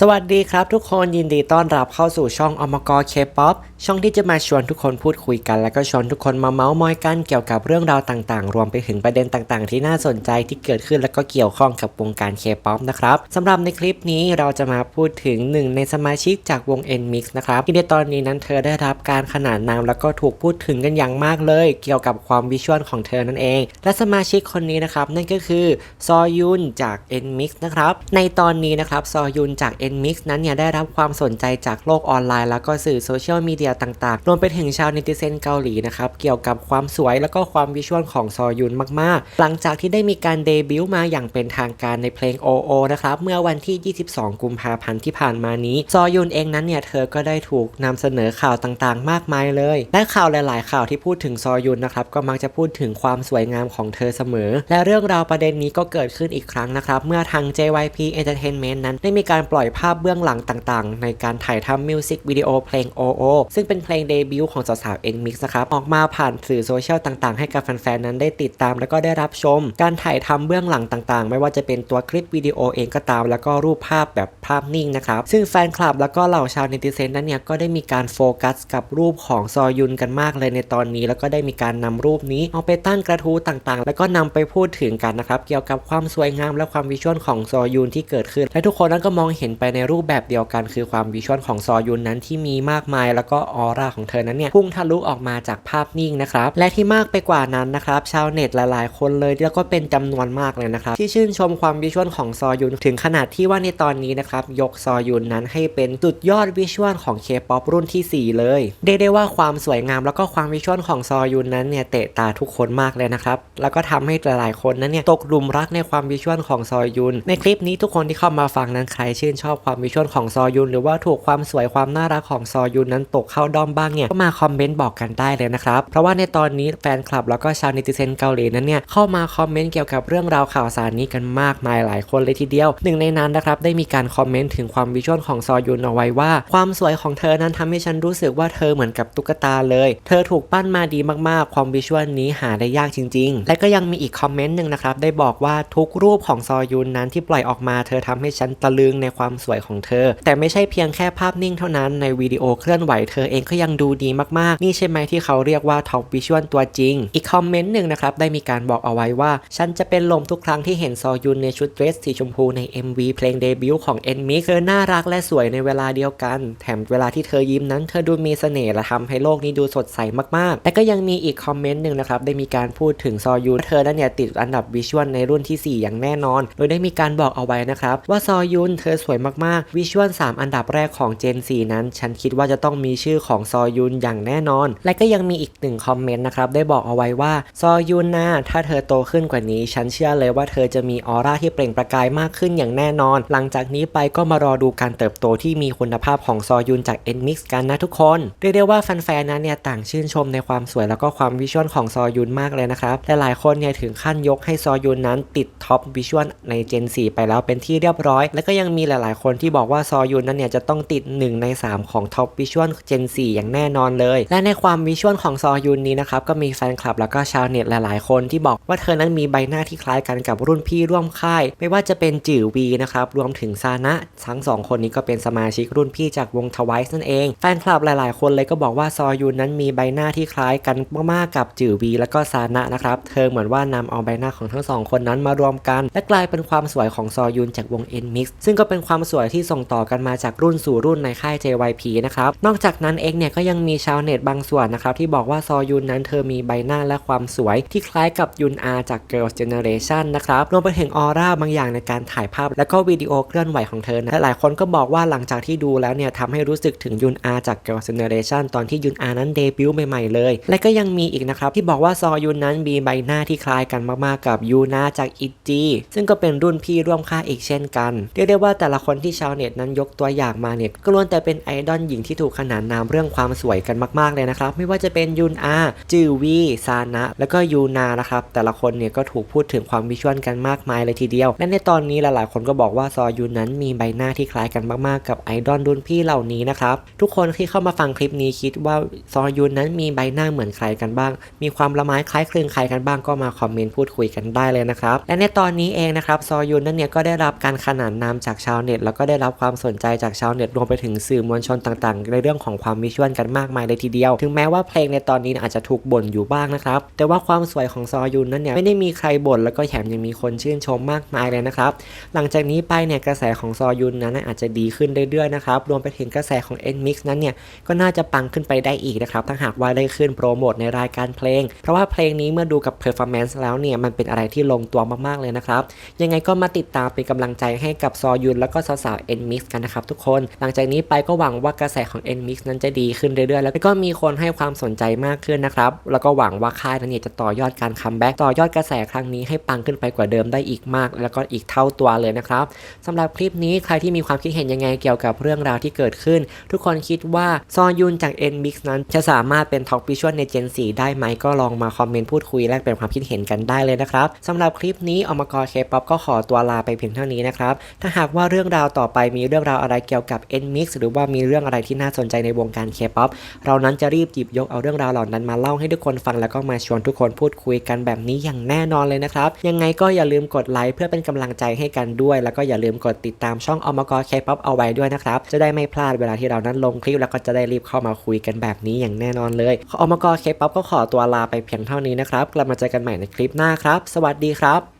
สวัสดีครับทุกคนยินดีต้อนรับเข้าสู่ช่องอมกเคป๊อปช่องที่จะมาชวนทุกคนพูดคุยกัน แล้วก็ชวนทุกคนมาเมาส์มอยกันเกี่ยวกับเรื่องราวต่างๆ รวมไปถึงประเด็นต่างๆ ที่น่าสนใจที่เกิดขึ้นแล้วก็เกี่ยวข้องกับวงการเคป๊อปนะครับสำหรับในคลิปนี้เราจะมาพูดถึงหนึ่งในสมาชิกจากวง NMIX นะครับที่ในตอนนี้นั้นเธอได้รับการขนานนามแล้วก็ถูกพูดถึงกันอย่างมากเลย เกี่ยวกับความวิชวลของเธอนั่นเอง และสมาชิกคนนี้นะครับนั่นก็คือซอยุนจาก NMIX นะครับในตอนนี้นะครับซอยุนจาก NMIX นั้นเนี่ยได้รับความสนใจจากโลกออนไลน์ แล้วก็สื่อโซเชียลมีเดียต่างๆ รวมไปถึงชาวเนติเซนเกาหลีนะครับ เกี่ยวกับความสวยแล้วก็ความวิชวลของซอยุนมากๆ หลังจากที่ได้มีการเดบิวต์มาอย่างเป็นทางการในเพลง OO นะครับ เมื่อวันที่ 22 กุมภาพันธ์ที่ผ่านมานี้ ซอยุนเองนั้นเนี่ย เธอก็ได้ถูกนำเสนอข่าวต่างๆ มากมายเลย และข่าวหลาย ๆ ข่าวที่พูดถึงซอยุนนะครับ ก็มักจะพูดถึงความสวยงามของเธอเสมอ และเรื่องราวประเด็นนี้ก็เกิดขึ้นอีกครั้งนะครับ เมื่อทาง JYP Entertainment นั้นได้มีการปล่อยภาพเบื้องหลังต่างๆ ในการถ่ายทำมิวสิกวิดีโอเพลง OO ซึ่งเป็นเพลงเดบิวต์ของสาวๆ NMIX นะครับ ออกมาผ่านสื่อโซเชียลต่างๆ ให้กับแฟนๆ นั้นได้ติดตามแล้วก็ได้รับชม การถ่ายทำเบื้องหลังต่างๆ ไม่ว่าจะเป็นตัวคลิปวิดีโอเองก็ตาม แล้วก็รูปภาพแบบภาพนิ่งนะครับ ซึ่งแฟนคลับแล้วก็เหล่าชาวเนติเซนนั้นเนี่ยก็ได้มีการโฟกัสกับรูปของซอยุนกันมากเลยในตอนนี้ แล้วก็ได้มีการนำรูปนี้เอาไปตั้งกระทู้ต่างๆ แล้วก็นำไปพูดถึงกันนะครับเกี่ยวกับความสวยงามและความวิชวลของซอยุนที่เกิดขึ้น และทุกคนนั้นก็มองเห็นไปในรูปแบบเดียวกัน คือความวิชวลของซอยุนนั้นที่มีมากมายแล้วก็ออร่าของเธอนั้นเนี่ยพุ่งทะลุออกมาจากภาพนิ่งนะครับและที่มากไปกว่านั้นนะครับชาวเน็ตหลายๆ คนเลยแล้วก็เป็นจำนวนมากเลยนะครับที่ชื่นชมความวิชวลของซอยุนถึงขนาดที่ว่าในตอนนี้นะครับยกซอยุนนั้นให้เป็นสุดยอดวิชวลของเคป๊อปรุ่นที่ 4 เลยเรียกได้ว่าความสวยงามแล้วก็ความวิชวลของซอยุนนั้นเนี่ยเตะตาทุกคนมากเลยนะครับแล้วก็ทำให้หลายๆคนนั้นเนี่ยตกหลุมรักในความวิชวลของซอยุน ในคลิปนี้ทุกคนที่เข้ามาฟังนั้นใครชื่นชอบความวิชวลของซอยุน หรือว่าถูกความสวยความน่ารักของซอยุนนั้นตกเข้าด้อมบ้างเนี่ยก็มาคอมเมนต์บอกกันได้เลยนะครับ เพราะว่าในตอนนี้แฟนคลับแล้วก็ชาวเนติเซนเกาหลีนั้นเนี่ยเข้ามาคอมเมนต์เกี่ยวกับเรื่องราวข่าวสารนี้กันมากมายหลายคนเลยทีเดียว หนึ่งในนั้นนะครับได้มีการคอมเมนต์ถึงความวิชวลของซอยุนเอาไว้ว่า ความสวยของเธอนั้นทำให้ฉันรู้สึกว่าเธอเหมือนกับตุ๊กตาเลย เธอถูกปั้นมาดีมากๆ ความวิชวลนี้หาได้ยากจริง ๆ และก็ยังมีอีกคอมเมนต์หนึ่งนะครับได้บอกว่าทุกรูปของซอยุนนั้นที่ปล่อยออกมา เธอทำให้ฉันตะลึงในความสวยของเธอ แต่ไม่ใช่เพียงแค่ภาพนิ่งเท่านั้นในวิดีโอเคลื่อนไหวเธอเองก็ยังดูดีมากๆ นี่ใช่ไหมที่เขาเรียกว่าท็อปวิชวลตัวจริง อีกคอมเมนต์หนึ่งนะครับ ได้มีการบอกเอาไว้ว่า ฉันจะเป็นลมทุกครั้งที่เห็นซอยุนในชุดเดรสสีชมพูใน MV เพลงเดบิวต์ของ e n m i เธอน่ารักและสวยในเวลาเดียวกัน แถมเวลาที่เธอยิ้มนั้น เธอดูมีเสน่ห์และทำให้โลกนี้ดูสดใสมากๆและก็ยังมีอีกคอมเมนต์หนึ่งนะครับได้มีการพูดถึงซอยุนเธอนั้นเนี่ยติดอันดับวิชวลในรุ่นที่ 4 อย่างแน่นอน โดยได้มีการบอกเอาไว้นะครับว่าซอยุนเธอสวยมากๆวิชวล3อันดับแรกของ Gen 4นั้น ฉันคิดว่าจะต้องมีชื่อของซอยุนอย่างแน่นอน และก็ยังมีอีกหนึ่งคอมเมนต์นะครับได้บอกเอาไว้ว่าซอยุนนะถ้าเธอโตขึ้นกว่านี้ ฉันเชื่อเลยว่าเธอจะมีออร่าที่เปล่งประกายมากขึ้นอย่างแน่นอน หลังจากนี้ไปก็มารอดูการเติบโตที่มีคุณภาพของซอยุนจาก NMIX กันนะทุกคนเรียกได้ว่าแฟนๆนั้นเนี่ยต่างชื่นชมในความสวยแล้วก็ความวิชวลของซอยุนมากเลยนะครับและหลายคนเนี่ยถึงขั้นยกให้ซอยุนนั้นติดท็อปวิชวลใน Gen 4 ไปแล้วเป็นที่เรียบร้อย และก็ยังมีหลาย ๆ คนที่บอกว่าซอยุนนั้นเนี่ยจะต้องติด 1 ใน 3 ของท็อปวิชวล Gen 4 อย่างแน่นอนเลย และในความวิชวลของซอยุนนี้นะครับก็มีแฟนคลับแล้วก็ชาวเน็ตหลายๆ คนที่บอกว่าเธอนั้นมีใบหน้าที่คล้ายกันกับรุ่นพี่ร่วมค่าย ไม่ว่าจะเป็นจื่อวีนะครับรวมถึงซานะทั้งสองคนนี้ก็เป็นสมาชิกรุ่นพี่จากวงทวายนั่นเองแฟนคลับหลาย ๆ คนเลยก็บอกว่าซอยุนนั้นมีใบหน้าที่คล้ายกันมากๆกับจื่อวีแล้วก็ซานะนะครับเธอเหมือนว่านำเอาใบหน้าของทั้งสองคนนั้นมารวมกัน และกลายเป็นความสวยของซอยุนจากวง NMIX ซึ่งก็เป็นความสวยที่ส่งต่อกันมาจากรุ่นสู่รุ่นในค่าย JYP นะครับนอกจากนั้นเองเนี่ยก็ยังมีชาวเน็ตบางส่วนนะครับที่บอกว่าซอยุนนั้นเธอมีใบหน้าและความสวย ที่คล้ายกับยุนอาจาก Girls Generation นะครับรวมไปถึงออร่าบางอย่างในการถ่ายภาพ และก็วิดีโอเคลื่อนไหวของเธอนะและหลายคนก็บอกว่าหลังจากที่ดูแล้วเนี่ยทำให้รู้สึกถึงยุนอาจาก Girls Generation ตอนที่ยุนอานั้นเดบิวต์ใหม่ๆเลย และก็ยังมีอีกนะครับที่บอกว่าซอยุนนั้นมีใบหน้าที่คล้ายกันมากๆกับยูนาจากอิจีซึ่งก็เป็นรุ่นพี่ร่วมค่ายอีกเช่นกันเรียกได้ว่าแต่ละคนที่ชาวเน็ตนั้นยกตัวอย่างมาเนี่ยก็ล้วนแต่เป็นไอดอลหญิงที่ถูกขนานนามามเรื่องความสวยกันมาก ๆ เลยนะครับ ไม่ว่าจะเป็นยุนอา จือวี ซานะ แล้วก็ยูนานะครับ แต่ละคนเนี่ยก็ถูกพูดถึงความวิชวลกันมากมายเลยทีเดียว และในตอนนี้หลายๆ คนก็บอกว่าซอยุนนั้นมีใบหน้าที่คล้ายกันมากๆ กับไอดอลรุ่นพี่เหล่านี้นะครับ ทุกคนที่เข้ามาฟังคลิปนี้คิดว่าซอยุนนั้นมีใบหน้าเหมือนใครกันบ้าง มีความละไม้คล้ายคลึงใครกันบ้างก็มาคอมเมนต์พูดคุยกันได้เลยนะครับ และในตอนนี้เองนะครับซอยุนนั้นเนี่ยก็ได้รับการขนานนามจากชาวเน็ต แล้วก็ได้รับความสนใจจากชาวเน็ตรวมไปถึงสื่อมวลชนต่างๆ ในเรื่องของความวิชวลกันมากมายเลยทีเดียว ถึงแม้ว่าเพลงในตอนนี้อาจจะถูกบ่นอยู่บ้างนะครับ แต่ว่าความสวยของซอยุนนั้นเนี่ยไม่ได้มีใครบ่นแล้วก็แถมยังมีคนชื่นชมมากมายเลยนะครับ หลังจากนี้ไปเนี่ยกระแสของซอยุนนั้นอาจจะดีขึ้นเรื่อยๆนะครับ รวมไปถึงกระแสของ NMIX นั้นเนี่ยก็น่าจะปังขึ้นไปได้อีกนะครับ ถ้าหากว่าได้ขึ้นโปรโมทในรายการเพลง เพราะว่าเพลงนี้เมื่อดูกับ performance แล้วเนี่ยมันเป็นอะไรที่ลงตัวมากๆเลยนะครับ ยังไงก็มาติดตามเป็นกำลังใจให้กับซอยุนแล้วก็สาวๆ NMIX กันนะครับทุกคน หลังจากนี้ไปก็หวังว่ากระแสของ NMIX นั้นจะดีขึ้นเรื่อยๆ แล้วก็มีคนให้ความสนใจมากขึ้นนะครับ แล้วก็หวังว่าค่ายนั้นเนี่ยจะต่อยอดการคัมแบ็กต่อยอดกระแสครั้งนี้ให้ปังขึ้นไปกว่าเดิมได้อีกมาก แล้วก็อีกเท่าตัวเลยนะครับสำหรับคลิปนี้ใครที่มีความคิดเห็นยังไงเกี่ยวกับเรื่องราวที่เกิดขึ้น ทุกคนคิดว่าซอนยุนจาก NMIX นั้นจะสามารถเป็นท็อปวิชวลใน Gen 4 ได้ไหมก็ลองมาคอมเมนต์พูดคุยแลกเปลี่ยนความคิดเห็นกันได้เลยนะครับสำหรับคลิปนี้อมกรเคป๊อปก็ขอตัวลาไปเพียงเท่านี้นะครับถ้าหากว่าเรื่องราวต่อไปมีเรื่องราวอะไรเกี่ยวกับ NMIX หรือว่ามีเรื่องอะไรที่น่าสนใจในวงการเคป๊อปเรานั้นจะรีบหยิบยกเอาเรื่องราวเหล่านั้นมาเล่าให้ทุกคนฟังแล้วก็มาชวนทุกคนพูดคุยกันแบบนี้อย่างแน่นอนเลยนะครับ ยังไงก็อย่าลืมกดไลค์เพื่อเป็นกำลังใจให้กันด้วย แล้วก็อย่าลืมกดติดตามช่องอมกเคป๊อปเอาไว้ด้วยนะครับจะได้ไม่พลาดเวลาที่เรานั้นลงคลิปแล้วก็จะได้รีบเข้ามาคุยกันแบบนี้อย่างแน่นอนเลยอมกเคป๊อปก็ขอตัวลาไปเพียงเท่านี้นะครับกลับมาเจอกันใหม่ในคลิปหน้าครับ สวัสดีครับ